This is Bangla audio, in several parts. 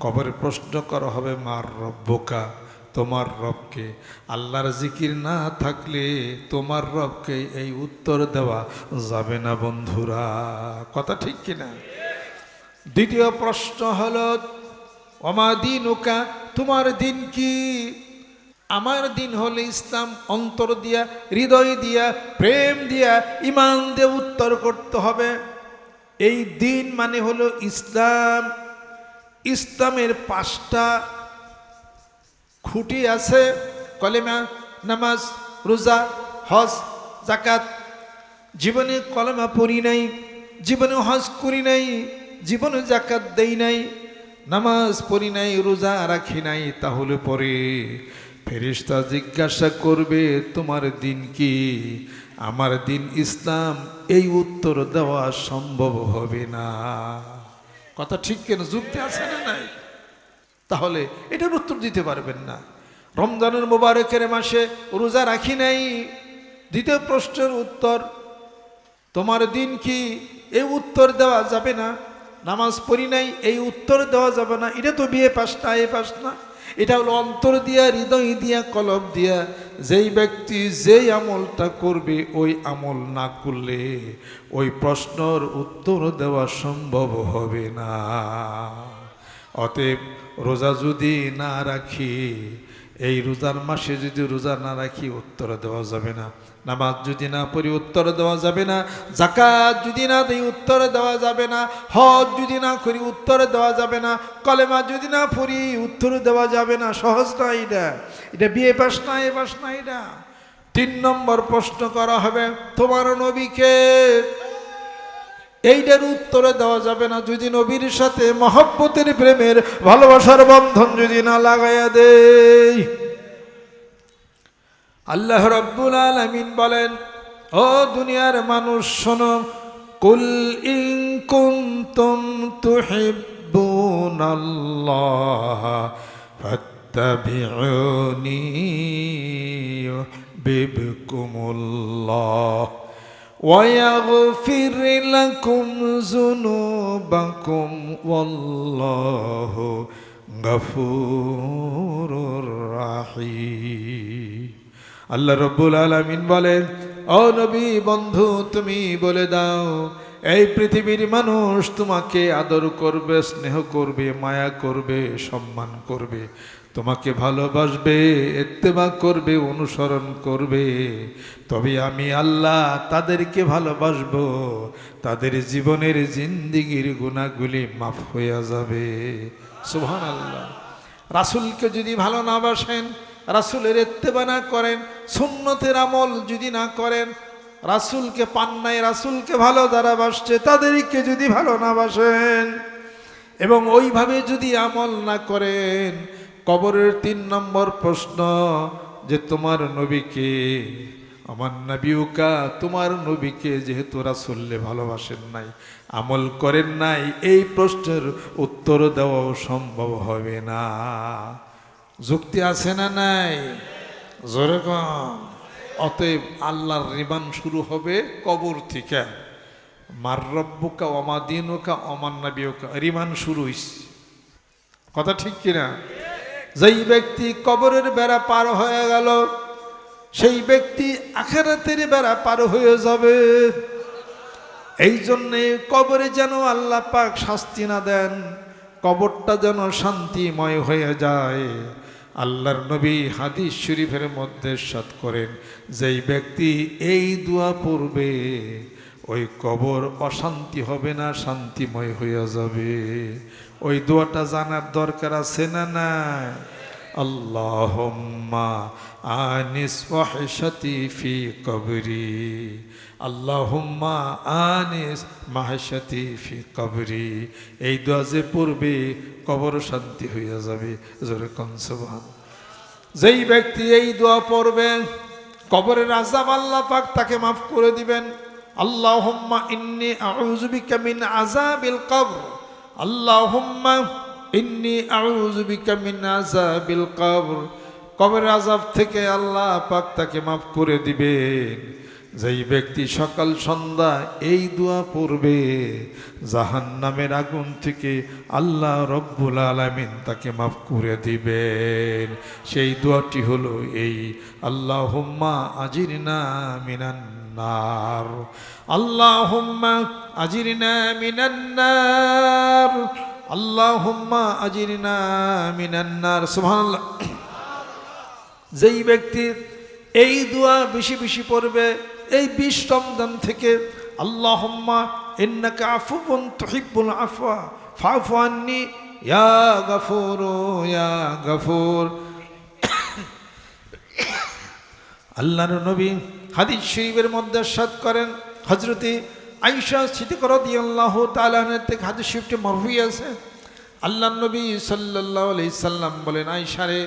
কবরে প্রশ্ন করা হবে, মার রব্বকা তোমার রবকে? আল্লাহর জিকির না থাকলে তোমার রবকে এই উত্তর দেওয়া যাবে না বন্ধুরা। কথা ঠিক কিনা? দ্বিতীয় প্রশ্ন হল অমা দিন ওকা তোমার দিন কি? আমার দিন হলে ইসলাম, অন্তর দিয়া, হৃদয় দিয়া, প্রেম দিয়া, ইমান দিয়ে উত্তর করতে হবে। এই দিন মানে হলো ইসলাম। ইসলামের পাঁচটা খুঁটি আছে, কলেমা, নামাজ, রোজা, হজ জাকাত জীবনে কলেমা পড়ি নাই, জীবনে হজ করি নাই, জীবনে জাকাত দেই নাই, নামাজ পড়ি নাই, রোজা রাখি নাই, তাহলে পরে ফেরিস্তা জিজ্ঞাসা করবে, তোমার দিন কি? আমার দিন ইসলাম এই উত্তর দেওয়া সম্ভব হবে না। কথা ঠিক কেন? যুক্তি আছে না নাই? তাহলে এটার উত্তর দিতে পারবেন না। রমজানের মোবারকের মাসে রোজা রাখি নাই। দ্বিতীয় প্রশ্নের উত্তর, তোমার দিন কি? এ উত্তর দেওয়া যাবে না। নামাজ পড়ি নাই, এই উত্তর দেওয়া যাবে না। এটা তো বিয়ে পাস না, এ পাস না। এটা হলো অন্তর দিয়া, হৃদয় দিয়া, কলব দিয়া। যেই ব্যক্তি যেই আমলটা করবে, ওই আমল না করলে ওই প্রশ্নর উত্তর দেওয়া সম্ভব হবে না। অতএব রোজা যদি না রাখি এই রোজার মাসে যদি রোজা না রাখি উত্তর দেওয়া যাবে না। নামাজ যদি না পড়ি উত্তর দেওয়া যাবে না। জাকাত যদি না দিই উত্তর দেওয়া যাবে না। হজ যদি না করি উত্তর দেওয়া যাবে না। কলেমা যদি না পড়ি উত্তর দেওয়া যাবে না। সহজ না এটা। এটা বিয়ে পাস না, এ পাস না এটা। তিন নম্বর প্রশ্ন করা হবে, তোমার নবীকে এইটার উত্তরে দেওয়া যাবে না, যদি নবীর সাথে মহব্বতের প্রেমের ভালোবাসার বন্ধন যদি না লাগাইয়া দেই। আল্লাহ রব্বুল আলমিন বলেন, ও দুনিয়ার মানুষ, শোনো, কুল ইন কুনতুম তুহিব্বুনাল্লাহ, ফাত্তাবিউনি ইউহিব্বুকুমুল্লাহ। ويغفر لكم ذنوبكم والله غفور رحيم আল্লাহ রব্বুল আলামিন বলেন ও নবী বন্ধু তুমি বলে দাও এই পৃথিবীর মানুষ তোমাকে আদর করবে স্নেহ করবে মায়া করবে সম্মান করবে তোমাকে ভালোবাসবে, এত্তেবা করবে, অনুসরণ করবে। তবে আমি আল্লাহ তাদেরকে ভালোবাসবো, তাদের জীবনের জিন্দিগির গুণাগুলি মাফ হইয়া যাবে। সুহান আল্লাহ রাসুলকে যদি ভালো না বাসেন, রাসুলের এত্তেবা না করেন, সুন্নতের আমল যদি না করেন, রাসুলকে পান নাই, রাসুলকে ভালো যারা বাসছে, তাদেরকে যদি ভালো না বাসেন, এবং ওইভাবে যদি আমল না করেন কবরের তিন নম্বর প্রশ্ন, যে তোমার নবীকে আমার নবীকা তোমার নবীকে যেহেতু রাসুল্লে ভালোবাসেন নাই, আমল করেন নাই, এই প্রশ্নের উত্তর দেওয়াও সম্ভব হবে না। যুক্তি আছে না নাই? জোরে অতএব আল্লাহর রিবান শুরু হবে কবর থেকে। মার রব্বুকা অমাদিনুকা অমান্নাবিউকা রিমান শুরু হইছে। কথা ঠিক কিনা? যেই ব্যক্তি কবরের বেড়া পার হয়ে গেল, সেই ব্যক্তি আখেরাতের বেড়া পার হয়ে যাবে। এই জন্যে কবরে যেন আল্লাহ পাক শাস্তি না দেন, কবরটা যেন শান্তিময় হয়ে যায়। আল্লাহর নবী হাদিস শরীফের মধ্যে সাত করেন, যেই ব্যক্তি এই দোয়া পড়বে, ওই কবর অশান্তি হবে না, শান্তিময় হয়ে যাবে। ওই দোয়াটা জানার দরকার আছে না না আল্লাহম্মা আনিস আল্লাহুম্মা আনিস এই দোয়া যে পড়বে, কবর শান্তি হইয়া যাবে। জোরে কনসবান যেই ব্যক্তি এই দোয়া পড়বে কবরের আজাব আল্লাহ পাক তাকে মাফ করে দিবেন। আল্লাহুম্মা ইন্নি আযাবিল কবর। আল্লাহুম্মা ইন্নি আউযু বিকা মিন কবর। কবরের আজাব থেকে আল্লাহ পাক তাকে মাফ করে দিবেন। যেই ব্যক্তি সকাল, সন্ধ্যা এই দোয়া পড়বে জাহান নামের আগুন থেকে আল্লাহ রব্বুল আলামিন তাকে মাফ করে দিবেন। সেই দোয়াটি হলো এই আল্লাহ হুম্মা আজিরনা মিনান্নার আল্লাহ হুম্মা আজিরনা মিনান্নার আল্লাহ হুম্মা আজিরনা মিনান্নার সুবহানাল্লাহ। যেই ব্যক্তি এই দোয়া বেশি বেশি পড়বে, এই বিশ রমজান থেকে আল্লাহুম্মা ইন্নাকা আফুবুন তুহিব্বুল আফওয়া। ফাফু আন্নি, ইয়া গফুর ইয়া গফুর। আল্লাহর নবী হাদিস শরীফের মধ্যে সাদ করেন হজরতে আইসা স্মৃতি কর আল্লাহ তালানের থেকে হাদিস শরীফটি মরফি আছে। আল্লাহ নবী সাল্লাহ সাল্লাম বলেন আইসারে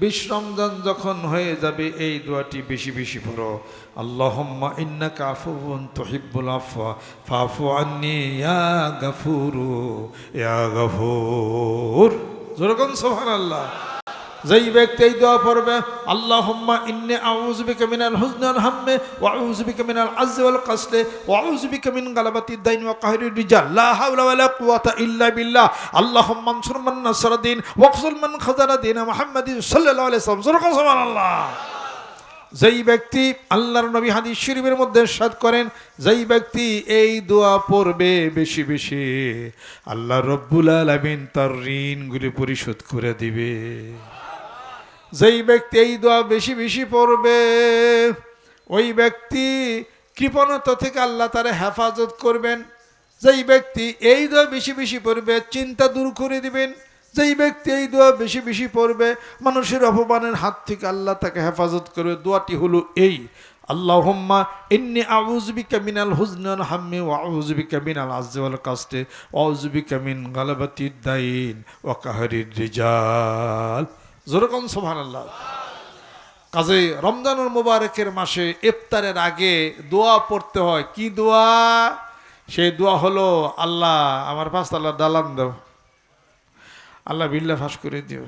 বিশ রমজান যখন হয়ে যাবে, এই দোয়াটি বেশি বেশি পড়ো। আল্লাহম্মা তুহিব্বুল আফওয়া ফাফু আন্নি যেরকম সুবহানাল্লাহ। যেই ব্যক্তি এই দোয়া পড়বে, আল্লাহুম্মা ইন্নী আউযু বিকা মিনাল হুজনি ওয়াল হাম্মি ওয়া আউযু বিকা মিনাল কাসলি ওয়া মিন গালাবাতি দাইন ওয়া কাহরির রিজাল লা হাওলা ওয়ালা কুওয়াতা ইল্লা বিল্লাহ। আল্লাহুম্মা আনসুর মান নাসারা দিন ওয়াকসুল মান খাযারা দিন মুহাম্মাদিন সাল্লাল্লাহু আলাইহি ওয়াসাল্লাম। সুবহানাল্লাহ। যেই ব্যক্তি আল্লাহর নবী হাদিস শরীফের মধ্যে সাদ করেন, যেই ব্যক্তি এই দোয়া পড়বে বেশি বেশি, আল্লাহ রব্বুল আলামিন তার ঋণগুলি পরিশোধ করে দিবে। যেই ব্যক্তি এই দোয়া বেশি বেশি পড়বে, ওই ব্যক্তি কৃপণতা থেকে আল্লাহ তারা হেফাজত করবেন। যেই ব্যক্তি এই দোয়া বেশি বেশি পড়বে, চিন্তা দূর করে দিবেন। যেই ব্যক্তি এই দোয়া বেশি বেশি পড়বে, মানুষের অপমানের হাত থেকে আল্লাহ তাকে হেফাজত করবে। দোয়াটি হলো এই, আল্লাহুম্মা ইন্নি আউযুবিকা মিনাল হুজনি ওয়াল হাম্মি ওয়া আউযুবিকা মিনাল আজজি কাস্টে কাসতি ওয়া আউযুবিকা মিন গালাবাতিদ দাইন ওয়া কাহরির রিজাল। যেরকম সুবহানাল্লাহ। কাজে রমজানুল মুবারকের মাসে ইফতারের আগে দোয়া পড়তে হয়। কি দোয়া? সেই দোয়া হলো, আল্লাহ, আমার পাঁচ আল্লাহ দালান দাও। আল্লাহ বিল্লা ফাঁস করে দিও।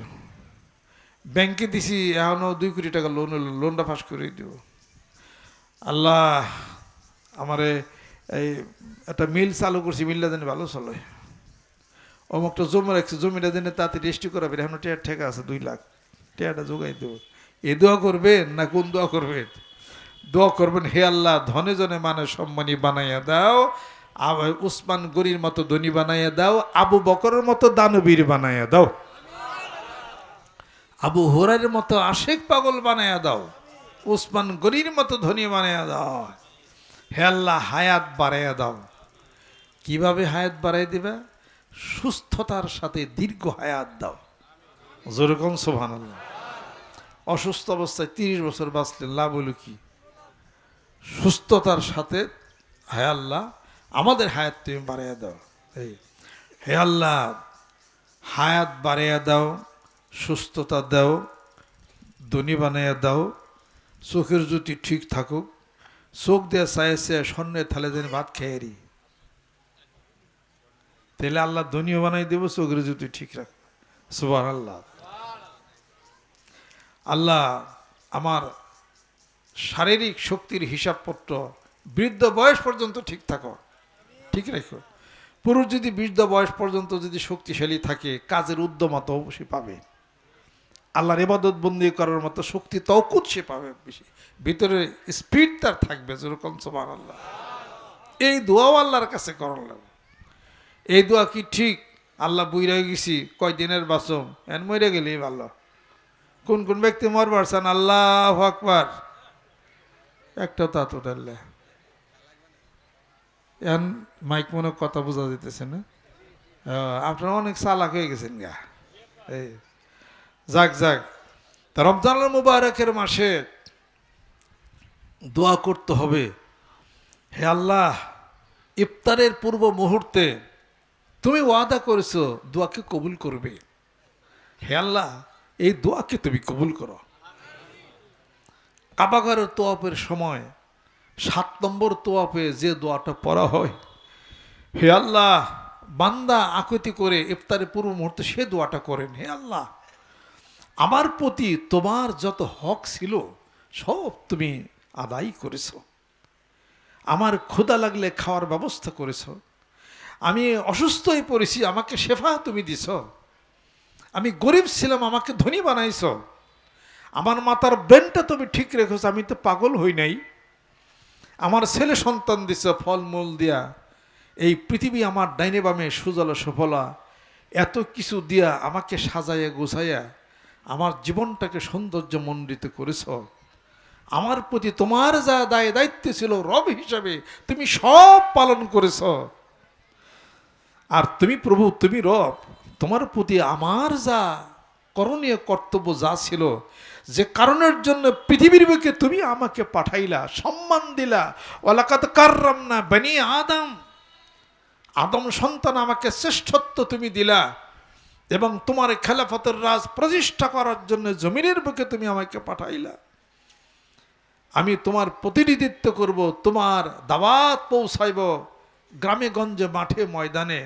ব্যাংকে দিছি এখনও দুই কোটি টাকা লোন হলো লোনটা ফাঁস করে দিও। আল্লাহ, আমারে এই একটা মিল চালু করছি, মিলটা দিনে ভালো চলে। অমুকটা জমি রাখছে, জমিটা দিনে তাতে রেজিস্ট্রি করাবে, এখন ঠেকা আছে দুই লাখ। টেয়ারটা যোগাই দেবো। এ দোয়া করবেন না কোন দোয়া করবেন? দোয়া করবেন, হে আল্লাহ, ধনে জনে মানে সম্মানী বানাইয়া দাও উসমান গরির মতো ধনী বানাইয়া দাও, আবু বকরের মতো দানবীর বানাইয়া দাও। আবু হোরার মতো আশেক পাগল বানাইয়া দাও, উসমান গরির মতো ধনী বানাইয়া দাও। হে আল্লাহ, হায়াত বাড়াইয়া দাও। কীভাবে হায়াত বাড়াই দিবে? সুস্থতার সাথে দীর্ঘ হায়াত দাও। যেরকম সোভান আল্লাহ অসুস্থ অবস্থায় তিরিশ বছর বাঁচলেন, লাভ হলো কি? সুস্থতার সাথে, হে আল্লাহ, আমাদের হায়াত তুমি বাড়াইয়া দাও। হে আল্লাহ, হায়াত বাড়াইয়া দাও, সুস্থতা দাও, ধনী বানাইয়া দাও, চোখের জুতি ঠিক থাকুক, চোখ দিয়ে চায় চায় স্বর্ণের থালে দিন ভাত খেয়েরি তাহলে আল্লাহ ধনীও বানাই দেব, চোখের জুতি ঠিক রাখ। সুবার আল্লাহ আল্লাহ আমার শারীরিক শক্তির হিসাবপত্র বৃদ্ধ বয়স পর্যন্ত ঠিক থাকো। ঠিক রেখো। পুরুষ যদি বৃদ্ধ বয়স পর্যন্ত যদি শক্তিশালী থাকে, কাজের উদ্যমতা অবশ্যই পাবে। আল্লাহর এবাদত বন্দি করার মতো শক্তি তৌকুত সে পাবে বেশি। ভিতরে স্পিড তার থাকবে, যেরকম সমান আল্লাহ এই দোয়াও আল্লাহর কাছে করার লাগবে এই দোয়া কি ঠিক? আল্লাহ বুইরা গেছি, কয়দিনের বাসম? এন মরে গেলেই ভালো। কোন কোন ব্যক্তি মরবার চান? আল্লাহ আকবার। একটা তা তো ডাল্লে। এখন মাইক মনে কথা বোঝা যেতেছে না। আপনারা অনেক চালাক হয়ে গেছেন গা। এই, যাক যাক। তা রমজানুল মুবারকের মাসে দোয়া করতে হবে। হে আল্লাহ, ইফতারের পূর্ব মুহূর্তে তুমি ওয়াদা করেছ, দোয়াকে কবুল করবে। হে আল্লাহ এই দোয়াকে তুমি কবুল করো। কাবাগারের তোয়াপের সময় সাত নম্বর তোয়াপে যে দোয়াটা পড়া হয়, হে আল্লাহ, বান্দা আকুতি করে ইফতারের পূর্ব মুহূর্তে সে দোয়াটা করেন, হে আল্লাহ, আমার প্রতি তোমার যত হক ছিল, সব তুমি আদায় করেছ। আমার ক্ষুধা লাগলে খাওয়ার ব্যবস্থা করেছ। আমি অসুস্থ হয়ে পড়েছি, আমাকে শেফা তুমি দিছ। আমি গরিব ছিলাম, আমাকে ধনী বানাইছ। আমার মাতার ব্রেনটা তুমি ঠিক রেখেছ, আমি তো পাগল হই নাই। আমার ছেলে সন্তান দিছ ফলমূল দিয়া। এই পৃথিবী আমার ডাইনে বামে, সুজল সফলা। এত কিছু দিয়া আমাকে সাজাইয়া গোছাইয়া আমার জীবনটাকে সৌন্দর্য মণ্ডিত করেছ। আমার প্রতি তোমার যা দায়, দায়িত্ব ছিল রব হিসাবে তুমি সব পালন করেছ। আর তুমি প্রভু, তুমি রব। তোমার প্রতি আমার যা করণীয় কর্তব্য যা ছিল, যে কারণের জন্য পৃথিবীর বুকে তুমি আমাকে পাঠাইলা, সম্মান দিলা। ওলাকাত কার্রাম না বানি আদম। আদম সন্তান আমাকে শ্রেষ্ঠত্ব তুমি দিলা এবং তোমার খেলাফতের রাজ প্রতিষ্ঠা করার জন্য জমিনের বুকে তুমি আমাকে পাঠাইলা। আমি তোমার প্রতিনিধিত্ব করব, তোমার দাওয়াত পৌঁছাইব গ্রামে গঞ্জে মাঠে ময়দানে।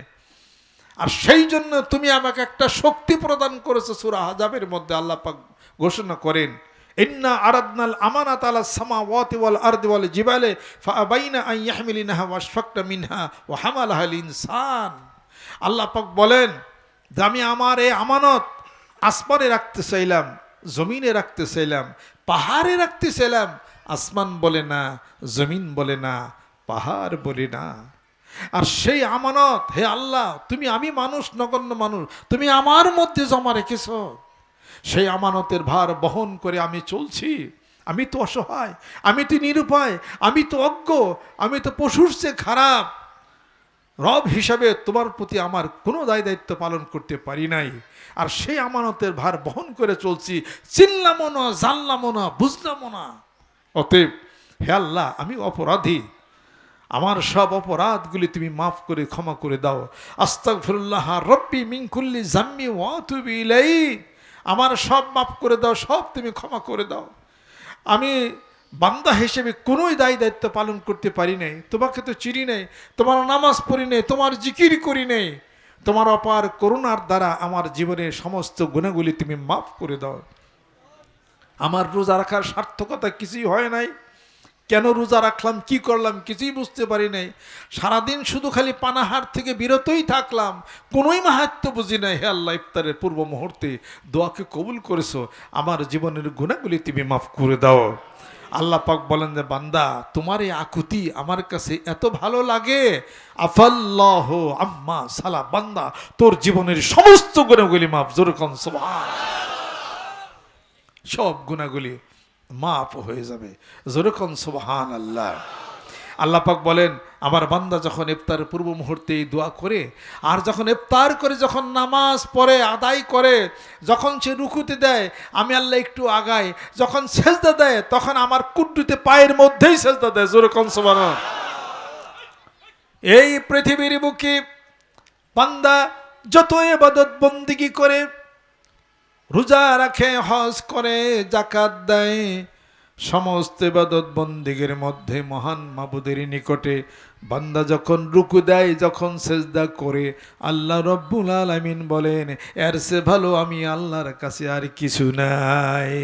আর সেই জন্য তুমি আমাকে একটা শক্তি প্রদান করেছ সুরা হাজাবের মধ্যে, আল্লাহ পাক ঘোষণা করেন, ইন্না আরাদনাল আমানাত আলা সামাওয়াতি ওয়াল আরদি ওয়াল জিবালে ফাআবাইনা আন ইয়াহমিলিনাহা ওয়াশফাকনা মিনহা ওয়া হামালাহাল ইনসান। আল্লাহ পাক বলেন, যে আমি আমার এই আমানত আসমানে রাখতে চাইলাম, জমিনে রাখতে চাইলাম, পাহাড়ে রাখতে চাইলাম। আসমান বলে না, জমিন বলে না, পাহাড় বলে না। আর সেই আমানত, হে আল্লাহ, তুমি আমি মানুষ, নগণ্য মানুষ, তুমি আমার মধ্যে জমা রেখেছ। সেই আমানতের ভার বহন করে আমি চলছি। আমি তো অসহায়, আমি তো নিরুপায়, আমি তো অজ্ঞ, আমি তো পশুর চেয়ে খারাপ। রব হিসাবে তোমার প্রতি আমার কোনো দায় দায়িত্ব পালন করতে পারি নাই। আর সেই আমানতের ভার বহন করে চলছি। চিনলামও না জানলামও না বুঝলামও না। অতএব, হে আল্লাহ, আমি অপরাধী। আমার সব অপরাধগুলি তুমি মাফ করে, ক্ষমা করে দাও। আস্তাক ফিরুল্লাহ রব্বি মিঙ্কুল্লি জাম্মি ওয়াতুবি ইলাই আমার সব মাফ করে দাও, সব তুমি ক্ষমা করে দাও। আমি বান্দা হিসেবে কোনোই দায় দায়িত্ব পালন করতে পারি নাই। তোমাকে তো চিনি নেই, তোমার নামাজ পড়ি নেই, তোমার জিকির করি নেই। তোমার অপার করুণার দ্বারা আমার জীবনের সমস্ত গুণাগুলি তুমি মাফ করে দাও। আমার রোজা রাখার সার্থকতা কিছুই হয় নাই। কেন রোজা রাখলাম, কি করলাম, কিছুই বুঝতে পারি নাই। সারাদিন শুধু খালি পানাহার থেকে বিরতই থাকলাম। কোনোই মাহাত্ম বুঝি নাই, হে আল্লাহ, ইফতারের পূর্ব মুহূর্তে দোয়াকে কবুল করেছ, আমার জীবনের গুণাগুলি তুমি মাফ করে দাও। আল্লাহ পাক বলেন যে, বান্দা, তোমার এই আকুতি আমার কাছে এত ভালো লাগে। আফাল্লাহ আম্মা সালা, বান্দা, তোর জীবনের সমস্ত গুণাগুলি মাফ, জোর সুবহান। সব গুণাগুলি। মাপ হয়ে যাবে। যেরকম সুবহান আল্লাহ আল্লাহ পাক বলেন, আমার বান্দা যখন ইফতার পূর্ব মুহূর্তে এই দোয়া করে, আর যখন ইফতার করে যখন নামাজ পড়ে, আদায় করে, যখন সে রুকুতে দেয়, আমি আল্লাহ একটু আগাই, যখন সেজদা দেয়, তখন আমার কুড্ডুতে পায়ের মধ্যেই সেজদা দেয়, যেরকম সুবহান এই পৃথিবীর বুকে বান্দা যত এবাদত বন্দিগি করে রোজা রাখে, হজ করে জাকাত দেয়। সমস্ত ইবাদত বন্দিগের মধ্যে মহান মাবুদের নিকটে বান্দা যখন রুকু দেয়, যখন সেজদা করে, আল্লাহ রব্বুল আলামিন বলেন, এর সে ভালো আমি আল্লাহর কাছে আর কিছু নাই।